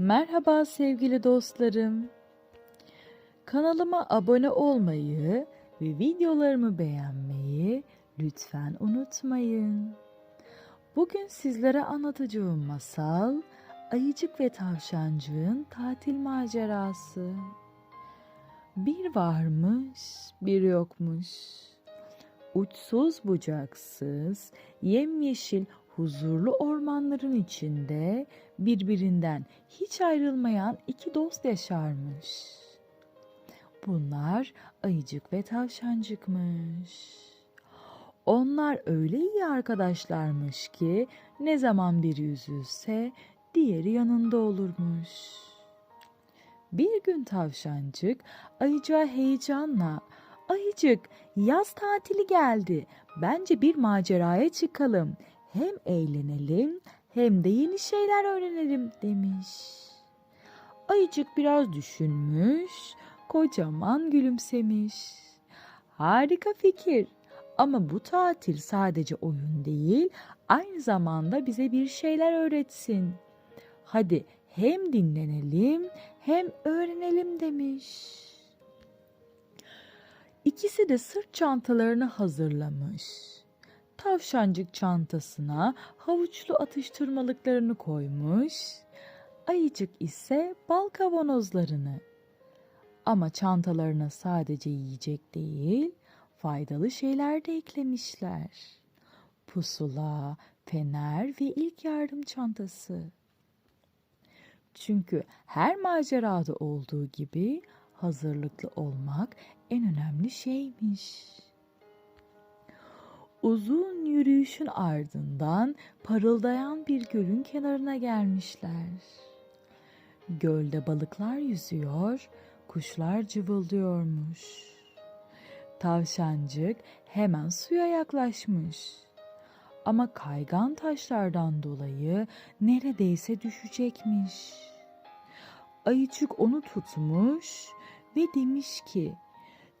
Merhaba sevgili dostlarım. Kanalıma abone olmayı ve videolarımı beğenmeyi lütfen unutmayın. Bugün sizlere anlatacağım masal Ayıcık ve Tavşancığın tatil macerası. Bir varmış, bir yokmuş. Uçsuz bucaksız, yemyeşil huzurlu ormanların içinde birbirinden hiç ayrılmayan iki dost yaşarmış. Bunlar ayıcık ve tavşancıkmış. Onlar öyle iyi arkadaşlarmış ki ne zaman biri üzülse diğeri yanında olurmuş. Bir gün tavşancık ayıcığa heyecanla Ayıcık yaz tatili geldi. Bence bir maceraya çıkalım. Hem eğlenelim hem de yeni şeyler öğrenelim demiş. Ayıcık biraz düşünmüş, kocaman gülümsemiş. Harika fikir. Ama bu tatil sadece oyun değil, aynı zamanda bize bir şeyler öğretsin. Hadi hem dinlenelim hem öğrenelim demiş. İkisi de sırt çantalarını hazırlamış. Tavşancık çantasına havuçlu atıştırmalıklarını koymuş. Ayıcık ise bal kavanozlarını. Ama çantalarına sadece yiyecek değil, faydalı şeyler de eklemişler. Pusula, fener ve ilk yardım çantası. Çünkü her macerada olduğu gibi hazırlıklı olmak en önemli şeymiş. Uzun yürüyüşün ardından parıldayan bir gölün kenarına gelmişler. Gölde balıklar yüzüyor, kuşlar cıvıldıyormuş. Tavşancık hemen suya yaklaşmış. Ama kaygan taşlardan dolayı neredeyse düşecekmiş. Ayıcık onu tutmuş ve demiş ki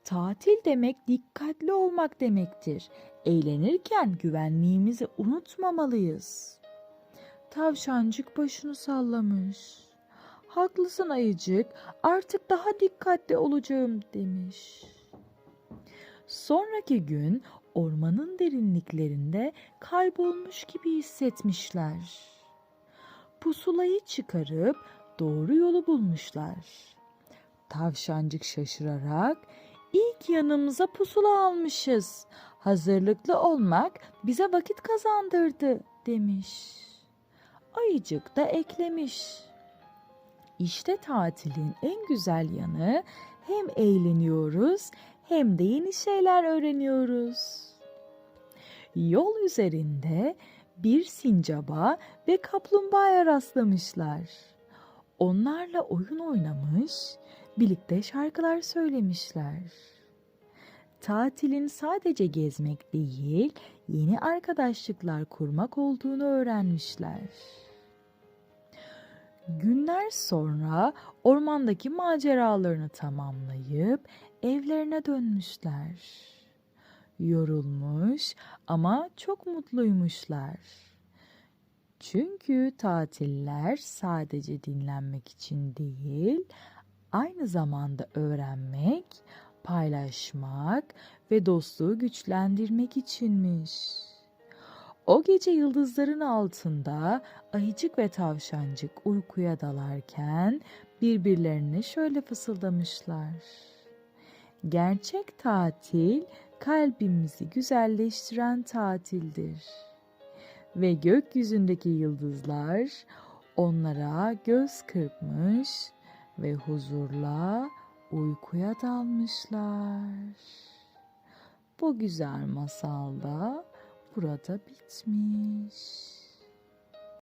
Tatil demek dikkatli olmak demektir. Eğlenirken güvenliğimizi unutmamalıyız. Tavşancık başını sallamış. Haklısın ayıcık, artık daha dikkatli olacağım demiş. Sonraki gün ormanın derinliklerinde kaybolmuş gibi hissetmişler. Pusulayı çıkarıp doğru yolu bulmuşlar. Tavşancık şaşırarak İlk yanımıza pusula almışız. Hazırlıklı olmak bize vakit kazandırdı demiş. Ayıcık da eklemiş. İşte tatilin en güzel yanı hem eğleniyoruz hem de yeni şeyler öğreniyoruz. Yol üzerinde bir sincaba ve kaplumbağaya rastlamışlar. Onlarla oyun oynamış, birlikte şarkılar söylemişler. Tatilin sadece gezmek değil, yeni arkadaşlıklar kurmak olduğunu öğrenmişler. Günler sonra ormandaki maceralarını tamamlayıp evlerine dönmüşler. Yorulmuş ama çok mutluymuşlar. Çünkü tatiller sadece dinlenmek için değil, aynı zamanda öğrenmek, paylaşmak ve dostluğu güçlendirmek içinmiş. O gece yıldızların altında ayıcık ve tavşancık uykuya dalarken birbirlerine şöyle fısıldamışlar. Gerçek tatil kalbimizi güzelleştiren tatildir. Ve gökyüzündeki yıldızlar onlara göz kırpmış ve huzurla uykuya dalmışlar. Bu güzel masal da burada bitmiş.